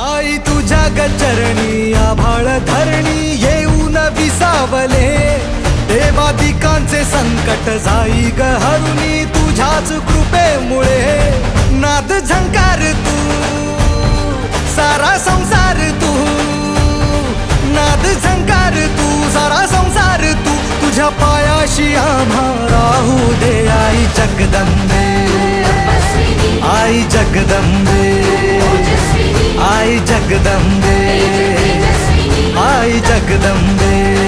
आई तुझ्या गचरणी आभाळ धरणी येऊन विसावले. देवादिकांचे संकट जाई ग हरुणी तुझ्याच कृपेमुळे. नाद झंकार तू सारा संसार तू. नाद झंकार तू सारा संसार तू. तुझ्या पायाशी आम्हा राहू दे आई जगदंबे. आई जगदंबे. आई जगदंबे।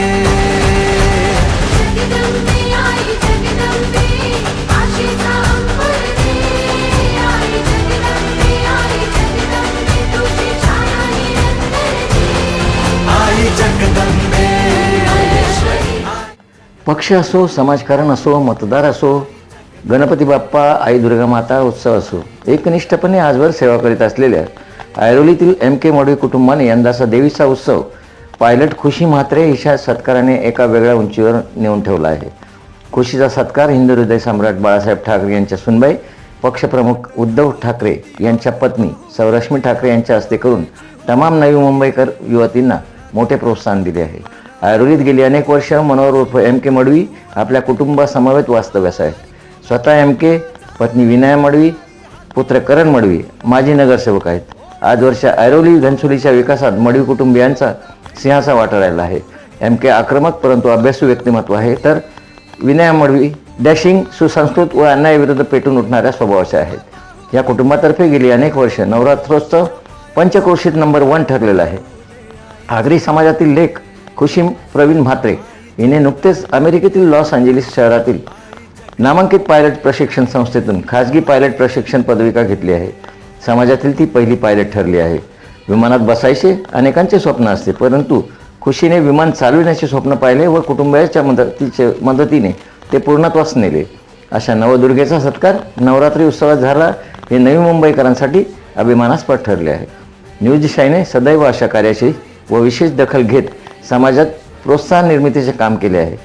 पक्ष असो समाजकारण असो मतदार असो गणपती बाप्पा आई दुर्गा माता उत्सव असो एकनिष्ठपणे आजवर सेवा करीत असलेल्या ऐरोलीतील एम के मडवी कुटुंबाने यंदाचा देवीचा उत्सव पायलट खुशी म्हात्रे हिशा सत्काराने एका वेगळ्या उंचीवर नेऊन ठेवला आहे. खुशीचा सत्कार हिंदू हृदय सम्राट बाळासाहेब ठाकरे यांच्या सुनबाई पक्षप्रमुख उद्धव ठाकरे यांच्या पत्नी सौरश्मी ठाकरे यांच्या हस्ते करून तमाम नवी मुंबईकर युवतींना मोठे प्रोत्साहन दिले आहे. ऐरोलीत गेली अनेक वर्ष मनोहर उर्फ एम के मडवी आपल्या कुटुंबासमवेत वास्तव्यास आहेत. स्वतः एम के पत्नी विनया मडवी पुत्र करण मडवी माजी नगरसेवक आहेत. आज वर्ष ऐरोली धनसुलीच्या विकासात मडवी कुटुंबियांचा सिंहाचा वाटा राहिला आहे. एम के आक्रमक परंतु अभ्यासू व्यक्तिमत्व आहे. तर विनया मडवी डॅशिंग सुसंस्कृत व अन्यायाविरुद्ध पेटून उठणाऱ्या स्वभावाच्या आहेत. या कुटुंबातर्फे गेली अनेक वर्ष नवरात्रोत्सव पंचक्रोशीत नंबर वन ठरलेला आहे. आगरी समाजातील लेख खुशी प्रवीण म्हात्रे हिने नुकतेच अमेरिकेतील लॉस एंजेलिस शहरातील नामांकित पायलट प्रशिक्षण संस्थेतून खाजगी पायलट प्रशिक्षण पदविका घेतली आहे. समाजातील ती पहिली पायलट ठरली आहे. विमानात बसायचे अनेकांचे स्वप्न असते परंतु खुशीने विमान चालविण्याचे स्वप्न पाहिले व कुटुंबाच्या मदतीचे मदतीने ते पूर्णत्वास नेले. अशा नवदुर्गेचा सत्कार नवरात्री उत्सवात झाला हे नवी मुंबईकरांसाठी अभिमानास्पद ठरले आहे. न्यूज शाईने सदैव अशा कार्याची व विशेष दखल घेत समाजात प्रोत्साहन निर्मितीचे काम केले आहे.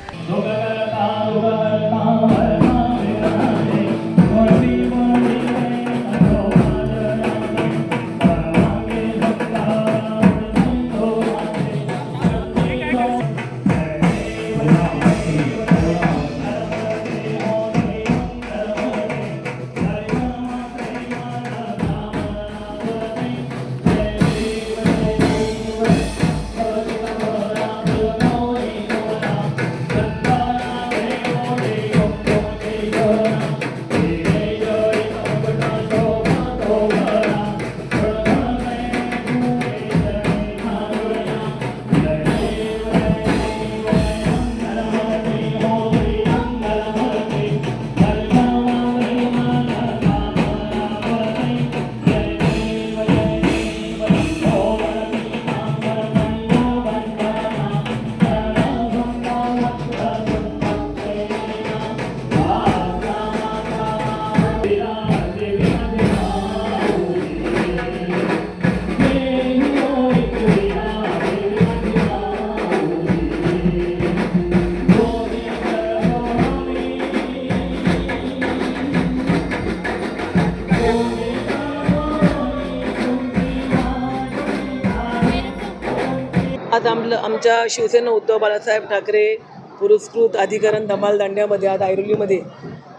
आज आमलं आमच्या शिवसेना उद्धव बाळासाहेब ठाकरे पुरस्कृत अधिकरण धमाल दांड्यामध्ये आज ऐरोलीमध्ये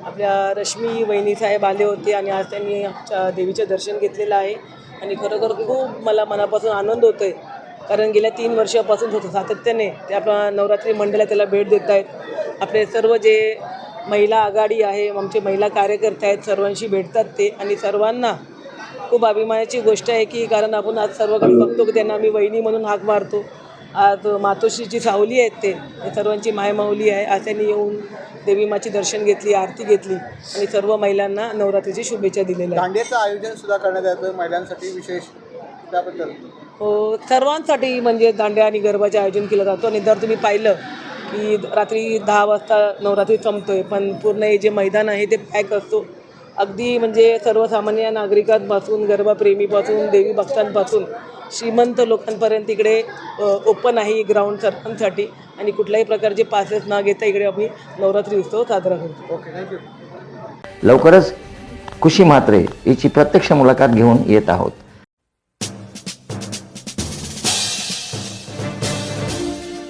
आपल्या रश्मी वहिनीसाहेब आले होते आणि आज त्यांनी आमच्या देवीचं दर्शन घेतलेलं आहे. आणि खरोखर खूप मला मनापासून आनंद होतो आहे कारण गेल्या तीन वर्षापासून होतं सातत्याने ते आपल्या नवरात्री मंडळाला त्याला भेट देत आहेत. आपले सर्व जे महिला आघाडी आहे आमचे महिला कार्यकर्ते आहेत सर्वांशी भेटतात ते. आणि सर्वांना खूप अभिमानाची गोष्ट आहे की कारण आपण आज सर्वकडे बघतो की त्यांना आम्ही वहिनी म्हणून हाक मारतो. आज मातोश्रीची सावली आहेत ते. सर्वांची मायमाऊली आहे. आज त्यांनी येऊन देवी माची दर्शन घेतली आरती घेतली आणि सर्व महिलांना नवरात्रीची शुभेच्छा दिलेल्या दांडियाचं आयोजन सुद्धा करण्यात येतं महिलांसाठी विशेष त्याबद्दल. हो सर्वांसाठी म्हणजे दांड्या आणि गरबाचे आयोजन केलं जातं आणि जर तुम्ही पाहिलं की रात्री दहा वाजता नवरात्री संपतोय पण पूर्ण हे जे मैदान आहे ते पॅक असतो. अगदी म्हणजे सर्वसामान्य नागरिकांपासून गरबाप्रेमीपासून देवी भक्तांपासून श्रीमंत लोकांपर्यंत इकडे ओपन आहे ग्राउंड सर्वांसाठी आणि कुठल्याही प्रकारचे पासेस न घेता इकडे आम्ही नवरात्री उत्सव साजरा करतो. ओके थँक्यू लवकरच खुशी म्हात्रे हिची प्रत्यक्ष मुलाखत घेऊन येत आहोत.